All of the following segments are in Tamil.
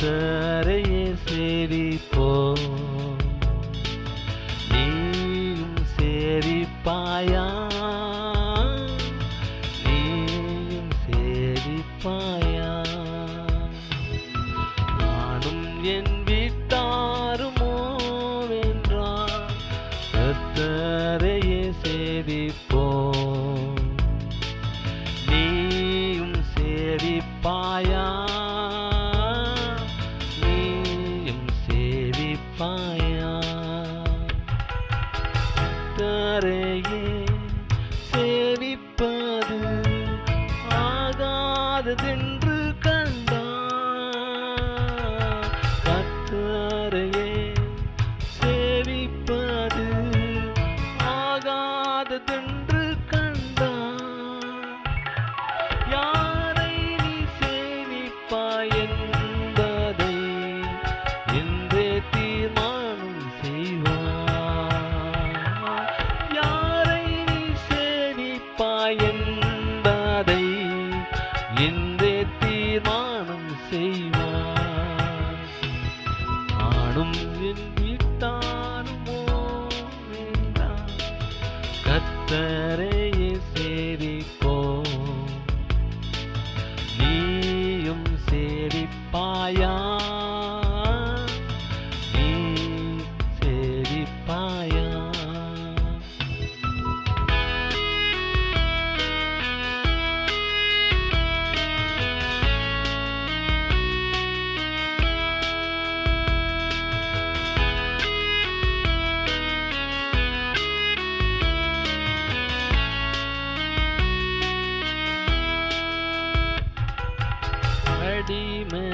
கரையை சேரி போ நீயும் சேவிப்பாயா நீயும் சேவிப்பாயா நானும் என் வீட்டாருமோ வென்றார் கர்த்தரையே சேவிப்போம் கர்த்தரையே சேவிப்பது ஆகாததென்று செய்வார் demon.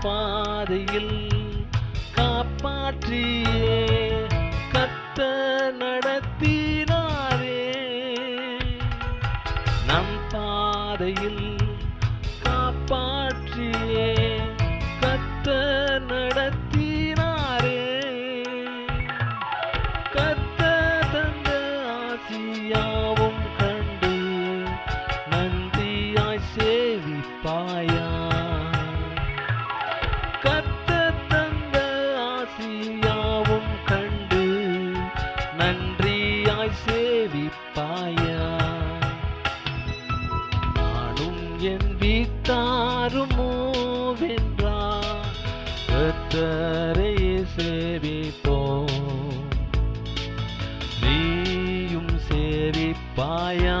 பாதையில் காப்பாற்றியே கத்த நடத்தினாரே. நம் பாதையில் நன்றியாய் சேவிப்பாயா? நானும் என் வீட்டாருமோ வென்றார் கத்தரையே சேவிப்போம். நீயும் சேவிப்பாயா?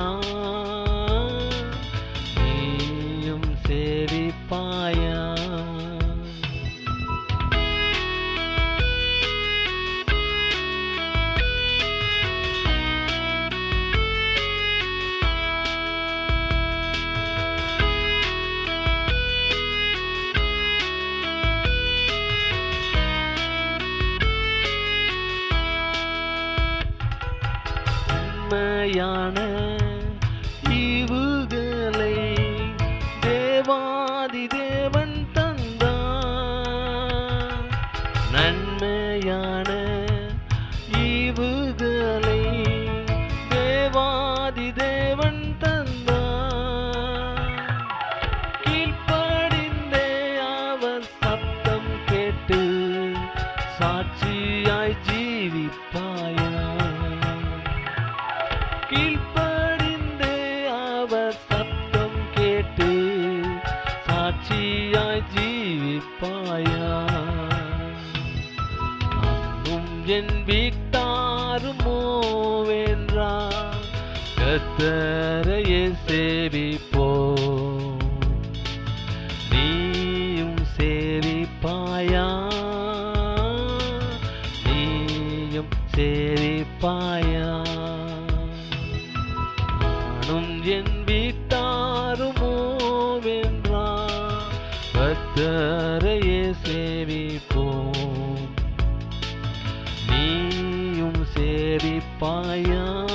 உண்மையான கீழ்ப்படிந்தே அவர் சப்தம் கேட்டு சாட்சியாய் ஜீவிப்பாயா? அங்கும் என் வீட்டாருமோவென்றா கத்தரையே சேவிப்போ. நீயும் சேவிப்பாயா? நீயும் சேவிப்பாயா? கத்தரையே சேவிப்போம். நீயும் சேவிப்பாயா?